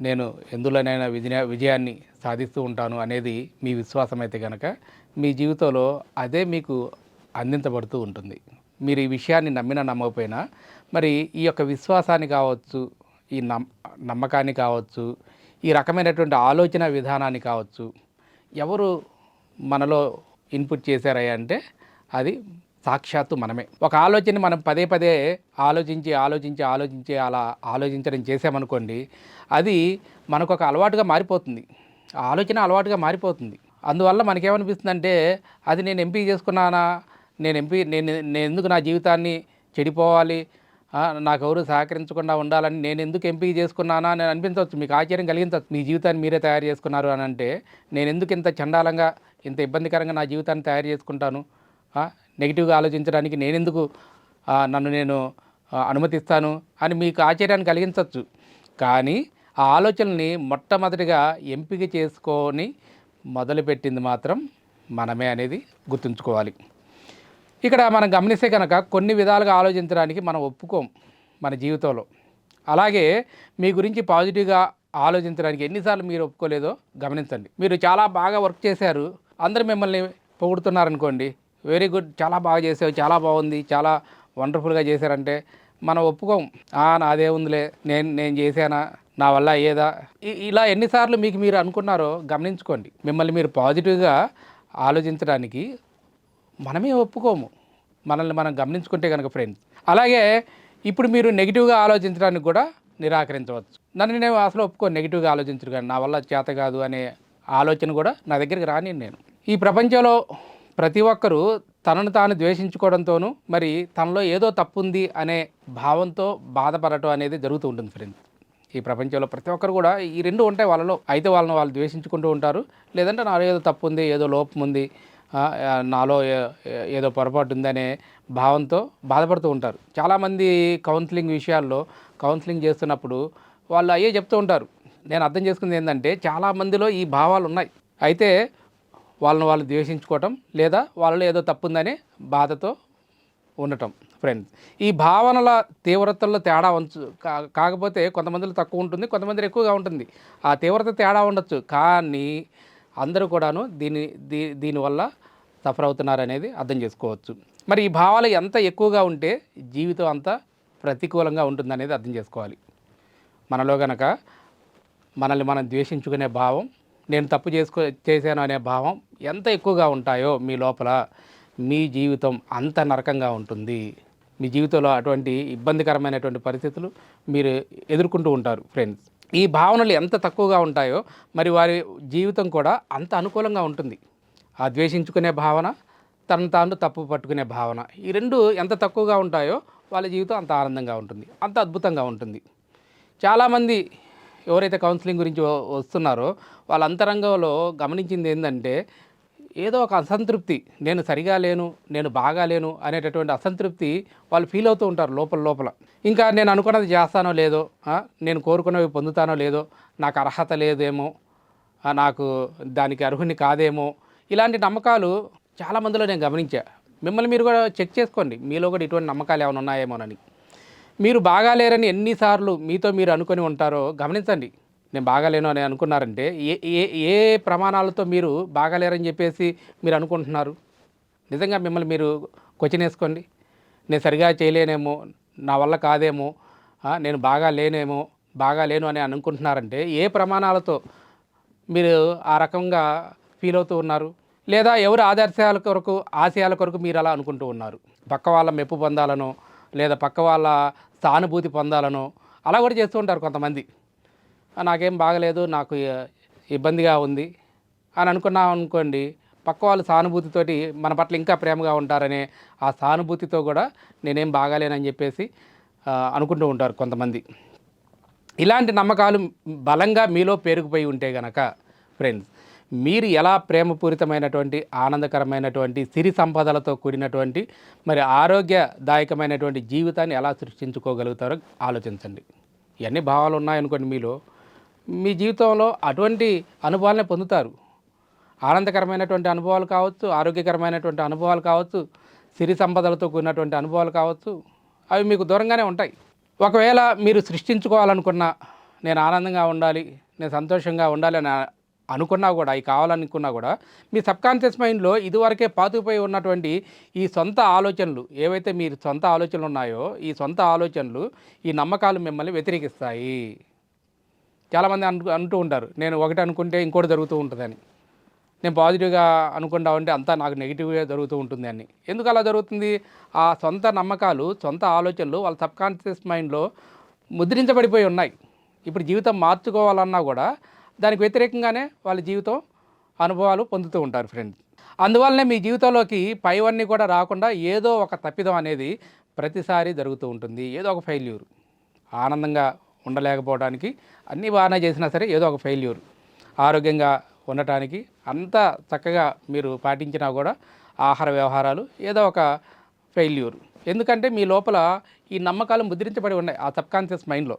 నేను ఎందులోనైనా విజయ విజయాన్ని సాధిస్తూ ఉంటాను అనేది మీ విశ్వాసం అయితే కనుక మీ జీవితంలో అదే మీకు అందించబడుతూ ఉంటుంది. మీరు ఈ విషయాన్ని నమ్మినా నమ్మకపోయినా మరి ఈ యొక్క విశ్వాసాన్ని కావచ్చు ఈ నమ్ నమ్మకాన్ని కావచ్చు ఈ రకమైనటువంటి ఆలోచన విధానాన్ని కావచ్చు ఎవరు మనలో ఇన్పుట్ చేశారయ్యా అంటే అది సాక్షాత్తు మనమే. ఒక ఆలోచన మనం పదే పదే ఆలోచించి ఆలోచించి ఆలోచించి అలా ఆలోచించడం చేసామనుకోండి అది మనకు ఒక అలవాటుగా మారిపోతుంది. ఆలోచన అలవాటుగా మారిపోతుంది. అందువల్ల మనకేమనిపిస్తుంది అంటే అది నేను ఎంపీ చేసుకున్నానా నేను ఎంపీ నేను నేను ఎందుకు నా జీవితాన్ని చెడిపోవాలి ఆ, నాకు ఎవరు సహకరించకుండా ఉండాలని నేను ఎందుకు ఎంపిక చేసుకున్నానా అని అనిపించవచ్చు. మీకు ఆశ్చర్యం కలిగించవచ్చు. మీ జీవితాన్ని మీరే తయారు చేసుకున్నారు అని అంటే నేను ఎందుకు ఇంత చండాలంగా ఇంత ఇబ్బందికరంగా నా జీవితాన్ని తయారు చేసుకుంటాను? నెగిటివ్గా ఆలోచించడానికి నేనెందుకు నన్ను నేను అనుమతిస్తాను అని మీకు ఆశ్చర్యాన్ని కలిగించవచ్చు కానీ ఆ ఆలోచనని మొట్టమొదటిగా ఎంపిక చేసుకొని మొదలుపెట్టింది మాత్రం మనమే అనేది గుర్తుంచుకోవాలి. ఇక్కడ మనం గమనిస్తే కనుక కొన్ని విధాలుగా ఆలోచించడానికి మనం ఒప్పుకోం మన జీవితంలో. అలాగే మీ గురించి పాజిటివ్గా ఆలోచించడానికి ఎన్నిసార్లు మీరు ఒప్పుకోలేదో గమనించండి. మీరు చాలా బాగా వర్క్ చేశారు అందరూ మిమ్మల్ని పొగుడుతున్నారనుకోండి వెరీ గుడ్. చాలా బాగా చేసావు. చాలా బాగుంది. చాలా వండర్ఫుల్గా చేశారంటే మనం ఒప్పుకోం. "ఆ, నాదే ఉందిలే. నేను నేను చేశానా? నా వల్ల అయ్యేదా? ఇ- ఇలా ఎన్నిసార్లు మీకు మీరు అనుకున్నారో గమనించుకోండి. మిమ్మల్ని మీరు పాజిటివ్గా ఆలోచించడానికి మనమే ఒప్పుకోము. మనల్ని మనం గమనించుకుంటే కనుక ఫ్రెండ్స్ అలాగే ఇప్పుడు మీరు నెగిటివ్గా ఆలోచించడానికి కూడా నిరాకరించవచ్చు. నన్ను నేను అసలు ఒప్పుకోను నెగిటివ్గా ఆలోచించరు కానీ నా వల్ల చేత కాదు అనే ఆలోచన కూడా నా దగ్గరికి రాని నేను. ఈ ప్రపంచంలో ప్రతి ఒక్కరూ తనను తాను ద్వేషించుకోవడంతోనూ మరి తనలో ఏదో తప్పు ఉంది అనే భావంతో బాధపడటం అనేది జరుగుతూ ఉంటుంది ఫ్రెండ్స్ ఈ ప్రపంచంలో ప్రతి ఒక్కరు కూడా ఈ రెండు ఉంటాయి వాళ్ళలో అయితే వాళ్ళని వాళ్ళు ద్వేషించుకుంటూ ఉంటారు. లేదంటే నాలో ఏదో తప్పు ఉంది ఏదో లోపం ఉంది నాలో ఏదో పొరపాటు ఉందనే భావంతో బాధపడుతూ ఉంటారు. చాలామంది కౌన్సిలింగ్ విషయాల్లో కౌన్సిలింగ్ చేస్తున్నప్పుడు వాళ్ళు అయ్యే చెప్తూ ఉంటారు. నేను అర్థం చేసుకుంది ఏంటంటే చాలామందిలో ఈ భావాలు ఉన్నాయి. అయితే వాళ్ళని వాళ్ళు ద్వేషించుకోవటం లేదా వాళ్ళలో ఏదో తప్పు ఉందనే బాధతో ఉండటం ఫ్రెండ్స్ ఈ భావనల తీవ్రతల్లో తేడా ఉంచు కా- కాకపోతే కొంతమందిలో తక్కువ ఉంటుంది కొంతమంది ఎక్కువగా ఉంటుంది. ఆ తీవ్రత తేడా ఉండొచ్చు. కానీ అందరూ కూడాను దీని దీ దీనివల్ల సఫర్ అవుతున్నారు అనేది అర్థం చేసుకోవచ్చు. మరి ఈ భావాలు ఎంత ఎక్కువగా ఉంటే జీవితం అంత ప్రతికూలంగా ఉంటుందనేది అర్థం చేసుకోవాలి. మనలో గనక మనల్ని మనం ద్వేషించుకునే భావం నేను తప్పు చేసుకో చేశాను అనే భావం ఎంత ఎక్కువగా ఉంటాయో మీ లోపల మీ జీవితం అంత నరకంగా ఉంటుంది. మీ జీవితంలో అటువంటి ఇబ్బందికరమైనటువంటి పరిస్థితులు మీరు ఎదుర్కొంటూ ఉంటారు ఫ్రెండ్స్ ఈ భావనలు ఎంత తక్కువగా ఉంటాయో మరి వారి జీవితం కూడా అంత అనుకూలంగా ఉంటుంది. ఆ ద్వేషించుకునే భావన తను తాను తప్పు పట్టుకునే భావన ఈ రెండు ఎంత తక్కువగా ఉంటాయో వాళ్ళ జీవితం అంత ఆనందంగా ఉంటుంది అంత అద్భుతంగా ఉంటుంది. చాలామంది ఎవరైతే కౌన్సిలింగ్ గురించి వస్తున్నారో వాళ్ళ అంతరంగంలో గమనించింది ఏంటంటే ఏదో ఒక అసంతృప్తి నేను సరిగా లేను నేను బాగా లేను అనేటటువంటి అసంతృప్తి వాళ్ళు ఫీల్ అవుతూ ఉంటారు లోపల లోపల. ఇంకా నేను అనుకున్నది చేస్తానో లేదో నేను కోరుకున్నవి పొందుతానో లేదో నాకు అర్హత లేదేమో నాకు దానికి అర్హుని కాదేమో ఇలాంటి నమ్మకాలు చాలా మందిలో నేను గమనించా. మిమ్మల్ని మీరు కూడా చెక్ చేసుకోండి మీలో కూడా ఇటువంటి నమ్మకాలు ఏమైనా ఉన్నాయేమోనని. మీరు బాగాలేరని ఎన్నిసార్లు మీతో మీరు అనుకొని ఉంటారో గమనించండి. నేను బాగాలేను అని అనుకున్నారంటే ఏ ఏ ఏ ప్రమాణాలతో మీరు బాగాలేరని చెప్పేసి మీరు అనుకుంటున్నారు? నిజంగా మిమ్మల్ని మీరు క్వశ్చన్ వేసుకోండి నేను సరిగా చేయలేనేమో నా వల్ల కాదేమో నేను బాగా లేనేమో బాగా లేను అని అనుకుంటున్నారంటే ఏ ప్రమాణాలతో మీరు ఆ రకంగా ఫీల్ అవుతూ ఉన్నారు? లేదా ఎవరి ఆదర్శాల కొరకు ఆశయాల కొరకు మీరు అలా అనుకుంటూ ఉన్నారు? పక్క వాళ్ళ మెప్పు పొందాలనో లేదా పక్క వాళ్ళ సానుభూతి పొందాలనో అలా కూడా చేస్తూ ఉంటారు కొంతమంది. నాకేం బాగలేదు నాకు ఇబ్బందిగా ఉంది అని అనుకున్నాం అనుకోండి పక్క వాళ్ళు సానుభూతితోటి మన పట్ల ఇంకా ప్రేమగా ఉంటారనే ఆ సానుభూతితో కూడా నేనేం బాగాలేనని చెప్పేసి అనుకుంటూ ఉంటారు కొంతమంది. ఇలాంటి నమ్మకాలు బలంగా మీలో పేరుకుపోయి ఉంటే గనక ఫ్రెండ్స్ మీరు ఎలా ప్రేమపూరితమైనటువంటి ఆనందకరమైనటువంటి సిరి సంపదలతో కూడినటువంటి మరి ఆరోగ్యదాయకమైనటువంటి జీవితాన్ని ఎలా సృష్టించుకోగలుగుతారో ఆలోచించండి. ఇవన్నీ భావాలు ఉన్నాయనుకోండి మీలో. మీ జీవితంలో అటువంటి అనుభవాలనే పొందుతారు. ఆనందకరమైనటువంటి అనుభవాలు కావచ్చు ఆరోగ్యకరమైనటువంటి అనుభవాలు కావచ్చు సిరి సంపదలతో కూడినటువంటి అనుభవాలు కావచ్చు అవి మీకు దూరంగానే ఉంటాయి. ఒకవేళ మీరు సృష్టించుకోవాలనుకున్న నేను ఆనందంగా ఉండాలి నేను సంతోషంగా ఉండాలి అని అనుకున్నా కూడా అవి కావాలనుకున్నా కూడా మీ సబ్కాన్షియస్ మైండ్లో ఇదివరకే పాతుకుపోయి ఉన్నటువంటి ఈ సొంత ఆలోచనలు ఏవైతే మీ సొంత ఆలోచనలు ఉన్నాయో ఈ సొంత ఆలోచనలు ఈ నమ్మకాలు మిమ్మల్ని వ్యతిరేకిస్తాయి. చాలామంది అను అంటూ ఉంటారు నేను ఒకటి అనుకుంటే ఇంకోటి జరుగుతూ ఉంటుందని. నేను పాజిటివ్గా అనుకుంటా ఉంటే అంతా నాకు నెగిటివ్గా జరుగుతూ ఉంటుంది అని. ఎందుకు అలా జరుగుతుంది? ఆ సొంత నమ్మకాలు సొంత ఆలోచనలు వాళ్ళ సబ్కాన్షియస్ మైండ్లో ముద్రించబడిపోయి ఉన్నాయి. ఇప్పుడు జీవితం మార్చుకోవాలన్నా కూడా దానికి వ్యతిరేకంగానే వాళ్ళ జీవితం అనుభవాలు పొందుతూ ఉంటారు ఫ్రెండ్స్ అందువల్లనే మీ జీవితంలోకి పైవన్నీ కూడా రాకుండా ఏదో ఒక తప్పిదం అనేది ప్రతిసారి జరుగుతూ ఉంటుంది. ఏదో ఒక ఫెయిల్యూర్ ఆనందంగా ఉండలేకపోవడానికి అన్నీ బాగానే చేసినా సరే ఏదో ఒక ఫెయిల్యూర్ ఆరోగ్యంగా ఉండటానికి అంత చక్కగా మీరు పాటించినా కూడా ఆహార వ్యవహారాలు ఏదో ఒక ఫెయిల్యూర్ ఎందుకంటే మీ లోపల ఈ నమ్మకాలు ముద్రించబడి ఉన్నాయి ఆ సబ్కాన్షియస్ మైండ్లో